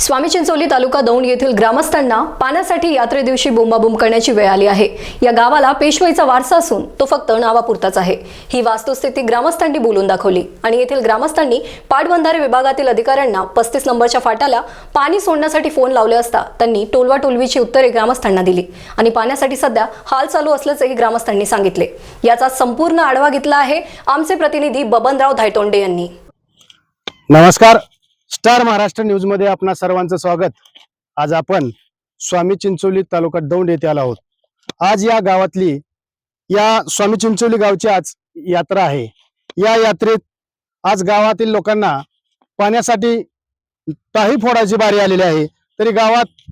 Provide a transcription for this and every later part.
स्वामी चिंचोली तालुका दौंड येथील ग्रामस्थांना पाण्यासाठी यात्रे दिवशी बोंबाबोंब करण्याची वेळ आली आहे. या गावाला पेशवाईचा वारसा असून तो फक्त नावापुरताच आहे. ही वास्तुस्थिती ग्रामस्थांनी बोलून दाखवली आणि येथील ग्रामस्थांनी पाटबंधारे विभागातील अधिकाऱ्यांना पस्तीस नंबरच्या फाट्याला पाणी सोडण्यासाठी फोन लावले असता त्यांनी टोलवा टोलवीची उत्तरे ग्रामस्थांना दिली. आणि पाण्यासाठी सध्या हाल चालू असल्याचंही ग्रामस्थांनी सांगितले. याचा संपूर्ण आढावा घेतला आहे आमचे प्रतिनिधी बबनराव धायतोंडे यांनी. नमस्कार. स्टार महाराष्ट्र न्यूजमध्ये आपणा सर्वांचं स्वागत. आज आपण स्वामी चिंचोली तालुका दौंड येथे आलो आहोत. आज या गावातली या स्वामी चिंचोली गावची आज यात्रा आहे. या यात्रेत आज गावातील लोकांना पाण्यासाठी ताही फोडायची बारी आलेली आहे. तरी गावात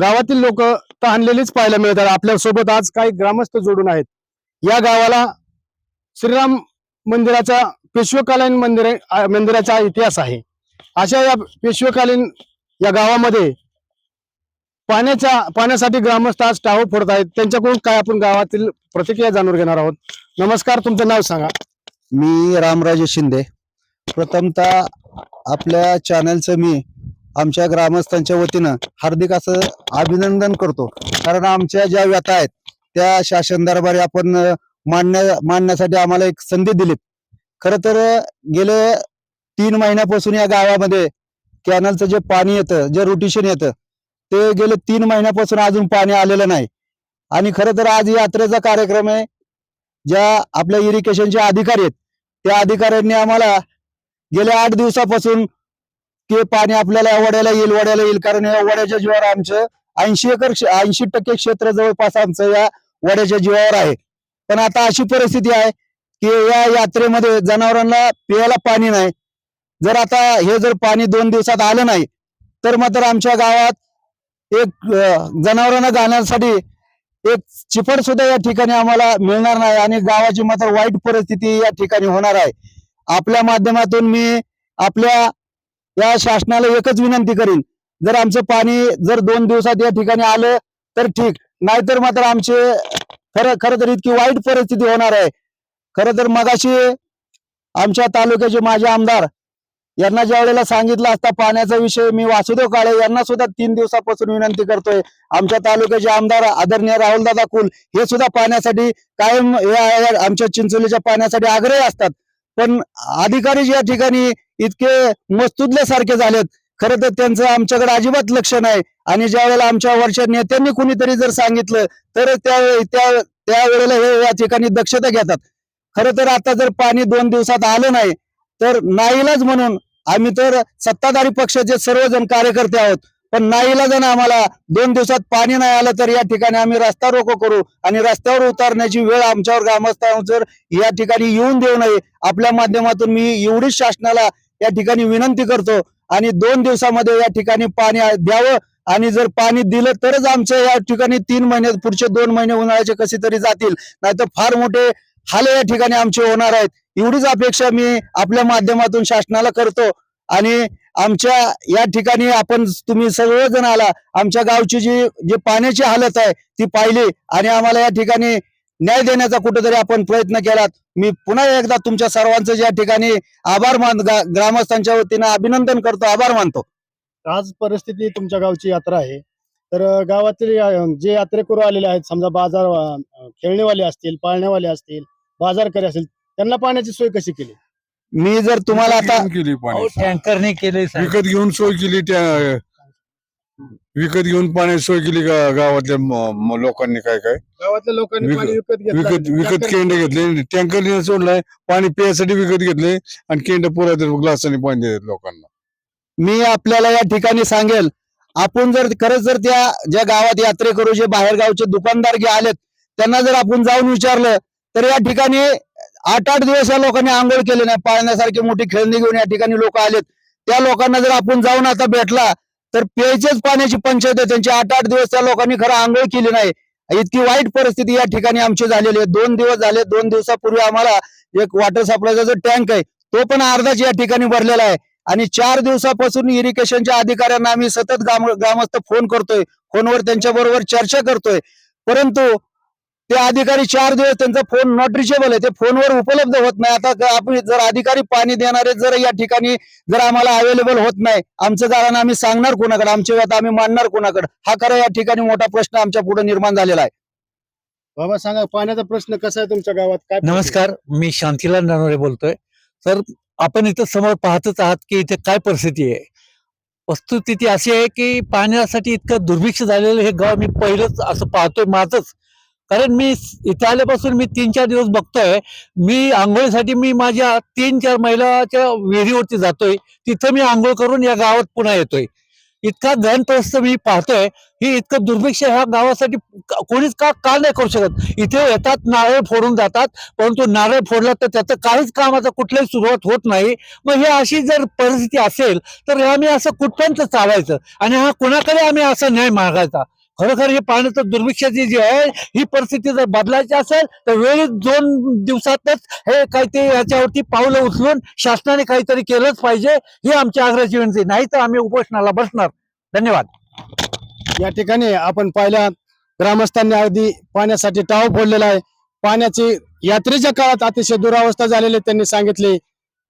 गावातील लोक तहानलेलीच पाहायला मिळतात. आपल्यासोबत आज काही ग्रामस्थ जोडून आहेत. या गावाला श्रीराम मंदिराचा पेशवकालीन मंदिर मंदिराचा इतिहास आहे. अशा या पेशवेकालीन या गावामध्ये पाण्याच्या पाण्यासाठी ग्रामस्थ आज टाहो फोडत आहेत. त्यांच्याकडून काय आपण गावातील प्रतिक्रिया जाणून घेणार आहोत? नमस्कार तुमचं नाव सांगा. मी रामराजे शिंदे. प्रथमतः आपल्या चॅनलचं मी आमच्या ग्रामस्थांच्या वतीनं हार्दिक असं अभिनंदन करतो. कारण आमच्या ज्या व्यथा आहेत त्या शासन दरबारी आपण मांडण्या मांडण्यासाठी आम्हाला एक संधी दिलीत. खरं तर गेले तीन महिन्यापासून या गावामध्ये कॅनलचं जे पाणी येतं जे रोटेशन येतं ते गेले तीन महिन्यापासून अजून पाणी आलेलं नाही. आणि खरं तर आज यात्रेचा कार्यक्रम आहे. ज्या आपल्या इरिगेशनचे अधिकारी आहेत त्या अधिकाऱ्यांनी आम्हाला गेल्या आठ दिवसापासून ते पाणी आपल्याला वड्याला येईल वड्याला येईल. कारण या वड्याच्या जीवावर आमचं ऐंशी एकर ऐंशी टक्के क्षेत्र जवळपास आमचं या वड्याच्या जीवावर आहे. पण आता अशी परिस्थिती आहे की या यात्रेमध्ये जनावरांना पियाला पाणी नाही. जर आता हे जर पाणी दोन दिवसात आलं नाही तर मात्र आमच्या गावात एक जनावरांना जाण्यासाठी एक चिपड सुद्धा या ठिकाणी आम्हाला मिळणार नाही आणि गावाची मात्र वाईट परिस्थिती या ठिकाणी होणार आहे. आपल्या माध्यमातून मी आपल्या या शासनाला एकच विनंती करीन जर आमचं पाणी जर दोन दिवसात या ठिकाणी आलं तर ठीक. नाहीतर मात्र आमचे खरं खरं तर इतकी वाईट परिस्थिती होणार आहे. खरं तर मगाशी आमच्या तालुक्याचे माझे आमदार यांना ज्या वेळेला सांगितलं असता पाण्याचा विषय मी वासुदेव काळे यांना सुद्धा तीन दिवसापासून विनंती करतोय. आमच्या तालुक्याचे आमदार आदरणीय राहुलदादा कुल हे सुद्धा पाण्यासाठी कायम या आमच्या चिंचोलीच्या पाण्यासाठी आग्रही असतात. पण अधिकारी या ठिकाणी इतके मस्तुदल्यासारखे झालेत. खरं तर त्यांचं आमच्याकडे अजिबात लक्ष नाही. आणि ज्या वेळेला आमच्या वरच्या नेत्यांनी कुणीतरी जर सांगितलं तर त्या त्यावेळेला हे या ठिकाणी दक्षता घेतात. खरं तर आता जर पाणी दोन दिवसात आलं नाही तर नाईलाज म्हणून आम्ही तर सत्ताधारी पक्षाचे सर्वजण कार्यकर्ते आहोत. पण नाईलाजानं आम्हाला दोन दिवसात पाणी नाही आलं तर या ठिकाणी आम्ही रस्ता रोको करू आणि रस्त्यावर उतरण्याची वेळ आमच्यावर ग्रामस्थांवर या ठिकाणी येऊन देऊ नये आपल्या माध्यमातून मी एवढीच शासनाला या ठिकाणी विनंती करतो आणि दोन दिवसामध्ये या ठिकाणी पाणी द्यावं आणि जर पाणी दिलं तरच आमच्या या ठिकाणी तीन महिने पुढचे दोन महिने उन्हाळ्याचे कसे तरी जातील. नाहीतर फार मोठे हाल या ठिकाणी आमचे होणार आहेत. एवढीच अपेक्षा मी आपल्या माध्यमातून शासनाला करतो. आणि आमच्या या ठिकाणी आपण तुम्ही सगळेजण आला आमच्या गावची जी जी पाण्याची हालत आहे ती पाहिली. आणि आम्हाला या ठिकाणी न्याय देण्याचा कुठेतरी आपण प्रयत्न केलात. मी पुन्हा एकदा तुमच्या सर्वांचं या ठिकाणी आभार मान ग्रामस्थांच्या वतीनं अभिनंदन करतो आभार मानतो. आज परिस्थिती तुमच्या गावची यात्रा आहे. तर गावातील जे यात्रेकरू आलेले आहेत समजा बाजार खेळणेवाले असतील पाळणेवाले असतील बाजारकरी असतील त्यांना पाण्याची सोय कशी केली? मी जर तुम्हाला आता केली पाणी. टँकरने केले विकत घेऊन सोय केली त्या विकत घेऊन पाण्याची सोय केली गा- गावातल्या म- म- लोकांनी काय काय? गावातल्या लोकांनी विकत- पाणी विकत घेतलं. केंड घेतले. टँकरने सोडलाय पाणी प्यायसाठी विकत घेतले आणि केंड पुरात ग्लासाने पाणी देतात लोकांना. मी आपल्याला या ठिकाणी सांगेल आपण जर खरंच जर त्या ज्या गावात यात्रेकरू जे बाहेर गावचे दुकानदार गे आलेत त्यांना जर आपण जाऊन विचारलं तर या ठिकाणी आठ आठ दिवस या लोकांनी आंघोळ केले नाही. पाळण्यासारखी मोठी खेळणी घेऊन या ठिकाणी लोक आलेत. त्या लोकांना जर आपण जाऊन आता भेटला तर प्यायचेच पाण्याची पंचायत आहे. त्यांची आठ आठ दिवस त्या लोकांनी खरं आंघोळ केली नाही. इतकी वाईट परिस्थिती या ठिकाणी आमची झालेली आहे. दोन दिवस झाले दोन दिवसापूर्वी आम्हाला एक वॉटर सप्लायचा जो टँक आहे तो पण अर्धाच या ठिकाणी भरलेला आहे. आणि चार दिवसापासून इरिगेशनच्या अधिकाऱ्यांना आम्ही सतत ग्राम ग्रामस्थ फोन करतोय. फोनवर त्यांच्या बरोबर चर्चा करतोय. परंतु ते अधिकारी चार दिवस त्यांचा फोन नॉट रिचेबल आहे. ते फोनवर उपलब्ध होत नाही. आता क- आपण जर अधिकारी पाणी देणारे जर या ठिकाणी जर आम्हाला अवेलेबल होत नाही आमचं कारण आम्ही सांगणार कोणाकडे? आमची व्यथा आम्ही मांडणार कोणाकडे? हा खरा या ठिकाणी मोठा प्रश्न आमच्या पुढे निर्माण झालेला आहे. बाबा सांगा पाण्याचा प्रश्न कसा आहे तुमच्या गावात? काय? नमस्कार मी शांतीलाल नरवरे बोलतोय. तर आपण इथं समोर पाहतच आहात की इथे काय परिस्थिती आहे? वस्तुस्थिती अशी आहे की पाण्यासाठी इतकं दुर्भिक्ष झालेलं हे गाव मी पहिलंच असं पाहतोय माझंच. कारण मी इथे आल्यापासून मी तीन चार दिवस बघतोय. मी आंघोळीसाठी मी माझ्या तीन चार महिलाच्या विहिरीवरती जातोय. तिथं मी आंघोळ करून या गावात पुन्हा येतोय. इतका घनप्रस्त मी पाहतोय. ही इतकं दुर्भिक्ष ह्या गावासाठी कोणीच का का नाही करू शकत? इथे येतात नारळ फोडून जातात. परंतु नारळ फोडला तर त्याचं काहीच कामाचं कुठल्याही सुरुवात होत नाही. मग ही अशी जर परिस्थिती असेल तर आम्ही असं कुठपर्यंत चालायचं? आणि हा कुणाकडे आम्ही असा न्याय मागायचा? खरोखर हे पाण्याचं दुर्भिक्षाची जी आहे ही परिस्थिती जर बदलायची असेल तर वेळेत दोन दिवसातच हे काहीतरी याच्यावरती पावलं उचलून शासनाने काहीतरी केलंच पाहिजे ही आमची आग्रहाची विनंती. नाही तर आम्ही उपोषणाला बसणार. धन्यवाद. या ठिकाणी आपण पाहिल्या ग्रामस्थांनी अगदी पाण्यासाठी टाव फोडलेला आहे. पाण्याची यात्रेच्या काळात अतिशय दुरावस्था झालेली त्यांनी सांगितले.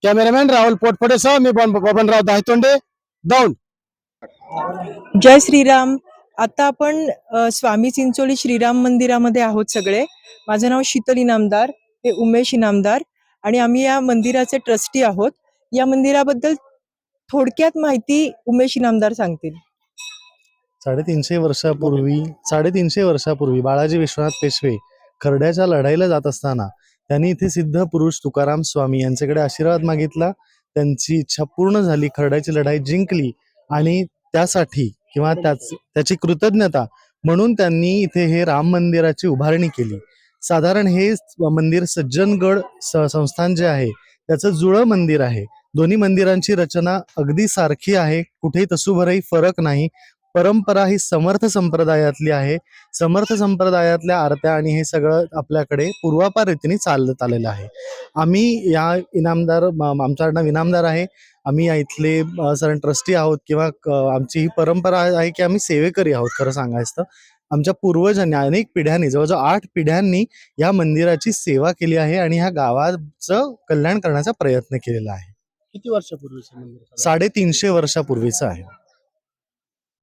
कॅमेरामॅन राहुल पोटफडेसह मी बन- बबनराव दायतोंडे दौंड. जय श्रीराम. आता आपण स्वामी चिंचोली श्रीराम मंदिरामध्ये आहोत सगळे. माझं नाव शीतल इनामदार हे उमेश इनामदार आणि आम्ही या मंदिराचे ट्रस्टी आहोत. या मंदिराबद्दल थोडक्यात माहिती उमेश इनामदार सांगतील. साडेतीनशे वर्षापूर्वी साडेतीनशे वर्षापूर्वी बाळाजी विश्वनाथ पेशवे खरड्याच्या लढाईला जात असताना त्यांनी इथे सिद्ध पुरुष तुकाराम स्वामी यांच्याकडे आशीर्वाद मागितला. त्यांची इच्छा पूर्ण झाली खरड्याची लढाई जिंकली आणि त्यासाठी किंवा त्याच त्याची कृतज्ञता म्हणून त्यांनी इथे हे राम मंदिराची उभारणी केली. साधारण हे मंदिर सज्जनगड संस्थान जे आहे त्याचं जुळं मंदिर आहे. दोन्ही मंदिरांची रचना अगदी सारखी आहे. कुठेही तसूभरही फरक नाही. परंपरा ही समर्थ संप्रदायातली आहे. समर्थ संप्रदायातल्या आरत्या आणि हे सगळं आपल्याकडे पूर्वापार रीतीने चालत आलेलं आहे. आम्ही या इनामदार आमचं आडनाव इनामदार आहे. आम्ही या इथले सरण ट्रस्टी आहोत किंवा आमची ही परंपरा आहे की आम्ही सेवेकरी आहोत खरं सांगायचं आमच्या पूर्वजांनी अनेक पिढ्यांनी जवळजवळ आठ पिढ्यांनी या मंदिराची सेवा केली आहे आणि ह्या गावाचं कल्याण करण्याचा प्रयत्न केलेला आहे. किती वर्षापूर्वी साडेतीनशे वर्षापूर्वीचं आहे.